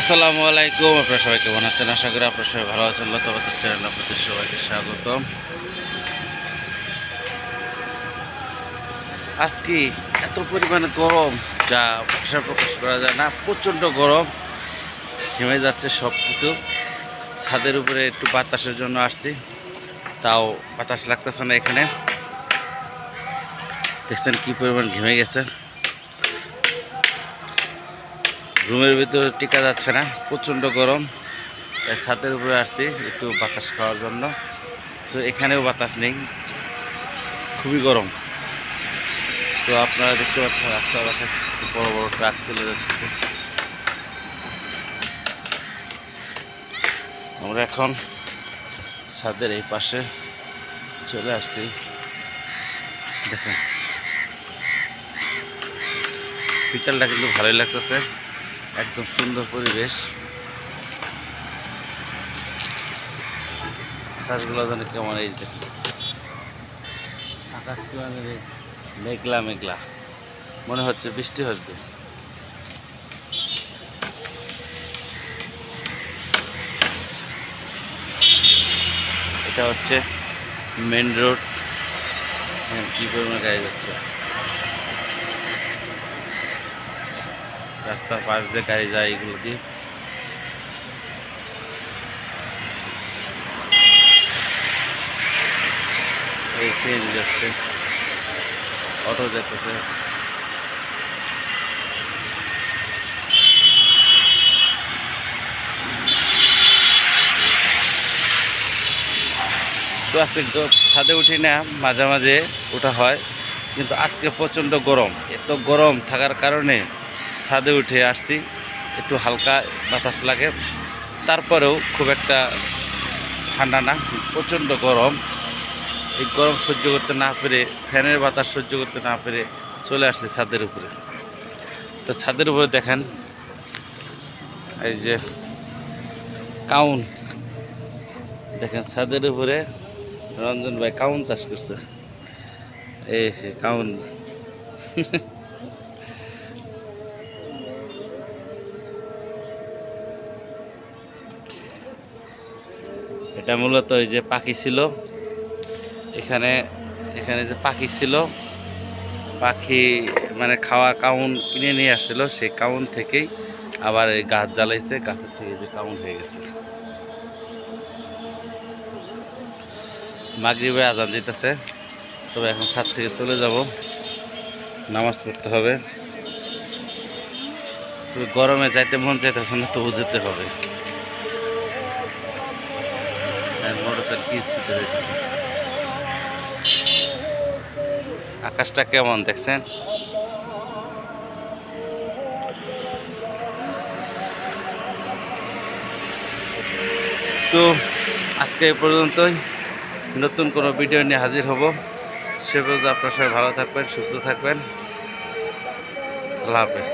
আসসালামু আলাইকুম, আপনারা সবাই কেমন আছেন? আশা করি আপনারা সবাই ভালো আছেন। লতাবাতের চ্যানেল আপনাদের সবাইকে স্বাগত আজকে এত পরিমাণে গরম যা ভাষা প্রকাশ করা যায় না, প্রচণ্ড গরম। ঘেমে যাচ্ছে সব কিছু ছাদের উপরে একটু বাতাসের জন্য আসছি। তাও বাতাস লাগতেছে না এখানে। দেখছেন কি পরিমাণ ঘেমে গেছে রুমের ভিতরে টিকা যাচ্ছে না, প্রচণ্ড গরম। তাই ছাদের উপরে আসছি একটু বাতাস খাওয়ার জন্য। তো এখানেও বাতাস নেই, খুবই গরম। তো আপনারা দেখতে পাচ্ছেন, রাস্তার পাশে বড় বড় ট্রাক চলে যাচ্ছে। আমরা এখন ছাদের এই পাশে চলে আসছি। দেখেন। বিকালটা কিন্তু ভালোই লাগতেছে। একদম সুন্দর পরিবেশ। আকাশগুলো যেন কেমন এই যে। আকাশ কেমন মেঘলা মেঘলা। মনে হচ্ছে বৃষ্টি আসবে এটা হচ্ছে মেন রোড কী পরিমাণে গাড়ি যাচ্ছে। রাস্তার পাশ দিয়ে গাড়ি যায় এগুলো দিয়ে। যাচ্ছে। অটো যাচ্ছে তো আজকে ছাদে উঠি না, মাঝে মাঝে ওঠা হয়। কিন্তু আজকে প্রচণ্ড গরম। এত গরম থাকার কারণে ছাদে উঠে আসছি, একটু হালকা বাতাস লাগে। তারপরেও খুব একটা ঠান্ডা না, প্রচণ্ড গরম। এই গরম সহ্য করতে না পেরে, ফ্যানের বাতাস সহ্য করতে না পেরে চলে আসছে ছাদের উপরে। তো ছাদের উপরে দেখেন, এই যে কাউন। দেখেন ছাদের উপরে রঞ্জন ভাই কাউন চাষ করছে। এই কাউন। এটা মূলত ওই যে পাখি ছিল। এখানে এখানে যে পাখি ছিল, পাখি মানে খাওয়া কাউন কিনে নিয়ে আসছিল, সেই কাউন থেকেই আবার এই গাছ জ্বালাইছে, গাছের থেকে যে কাউন হয়ে গেছে। মাগরিবে আজান দিতেছে, তবে এখন ছাদ থেকে চলে যাব। নামাজ পড়তে হবে। তবে গরমে যাইতে মন চাইতেছে না, তবু যেতে হবে। স্পিডে আকাশটা কেমন দেখছেন? তো আজকে এই পর্যন্তই। নতুন কোনো ভিডিও নিয়ে হাজির হব। সে পর্যন্ত আপনার সবাই ভালো থাকবেন, সুস্থ থাকবেন। আল্লাহ হাফেজ।